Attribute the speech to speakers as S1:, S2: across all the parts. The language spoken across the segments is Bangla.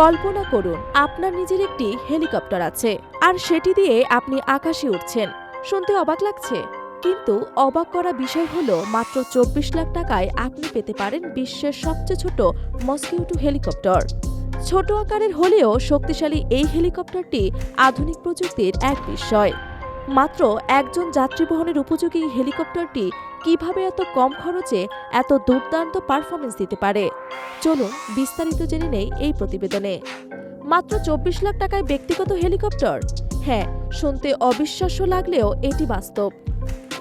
S1: কল্পনা করুন, আপনার নিজের একটি হেলিকপ্টার আছে আর সেটি দিয়ে আপনি আকাশে উঠছেন শুনতে অবাক লাগছে। কিন্তু অবাক করা বিষয় হলো, মাত্র চব্বিশ লাখ টাকায় আপনি পেতে পারেন বিশ্বের সবচেয়ে ছোট মস্কিউটো হেলিকপ্টার। ছোট আকারের হলেও শক্তিশালী এই হেলিকপ্টারটি আধুনিক প্রযুক্তির এক বিস্ময়। মাত্র একজন যাত্রী বহনের উপযোগী হেলিকপ্টারটি কীভাবে এত কম খরচে এত দুর্দান্ত পারফরমেন্স দিতে পারে? চলুন বিস্তারিত জেনে নেই এই প্রতিবেদনে। মাত্র চব্বিশ লাখ টাকায় ব্যক্তিগত হেলিকপ্টার? হ্যাঁ শুনতে অবিশ্বাস্য লাগলেও এটি বাস্তব।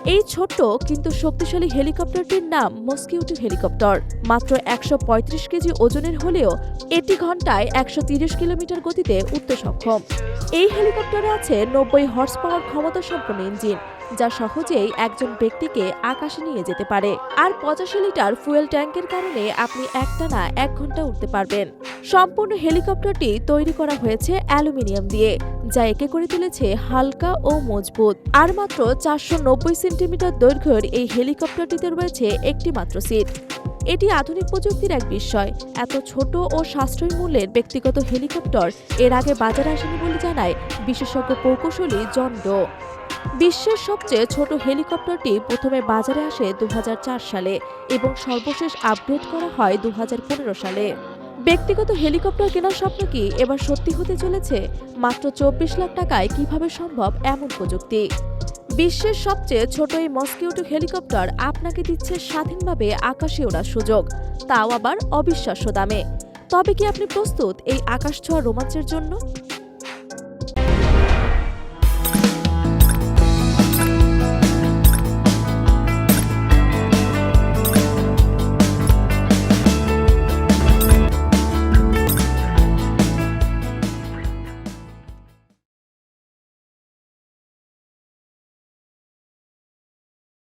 S1: এই ছোট্ট কিন্তু শক্তিশালী হেলিকপ্টারটির নাম মস্কিউটো হেলিকপ্টার। মাত্র একশো পঁয়ত্রিশ কেজি ওজনের হলেও এটি ঘন্টায় একশো তিরিশ কিলোমিটার গতিতে উঠতে সক্ষম। এই হেলিকপ্টারে আছে নব্বই হর্স পাওয়ার ক্ষমতা সম্পন্ন ইঞ্জিন, যা সহজেই একজন ব্যক্তিকে আকাশে নিয়ে যেতে পারে। আর পঁচাশি লিটার ফুয়েল ট্যাঙ্কের কারণে আপনি একটানা এক ঘণ্টা উঠতে পারবেন। সম্পূর্ণ হেলিকপ্টারটি তৈরি করা হয়েছে অ্যালুমিনিয়াম দিয়ে। যা একে করে তুলেছে হালকা ও মজবুত। আর মাত্র চারশো নব্বই সেন্টিমিটার দৈর্ঘ্যের এই হেলিকপ্টারটিতে রয়েছে একটি মাত্র সিট। এটি আধুনিক প্রযুক্তির এক বিস্ময়। এত ছোট ও সাশ্রয়ী মূল্যের ব্যক্তিগত হেলিকপ্টার এর আগে বাজারে আসেনি বলে জানায় বিশেষজ্ঞ প্রকৌশলী জন ডো। বিশ্বের সবচেয়ে ছোট হেলিকপ্টারটি প্রথমে বাজারে আসে দু হাজার চার সালে এবং সর্বশেষ আপগ্রেড করা হয় দু হাজার পনেরো সালে। ব্যক্তিগত হেলিকপ্টার কেনার স্বপ্ন কি এবার সত্যি হতে চলেছে? মাত্র চব্বিশ লাখ টাকায় কীভাবে সম্ভব এমন প্রযুক্তি? বিশ্বের সবচেয়ে ছোট এই মস্কিউটো হেলিকপ্টার আপনাকে দিচ্ছে স্বাধীনভাবে আকাশে ওড়ার সুযোগ। তাও আবার অবিশ্বাস্য দামে। তবে কি আপনি প্রস্তুত এই আকাশ ছোঁয়া রোমাঞ্চের জন্য?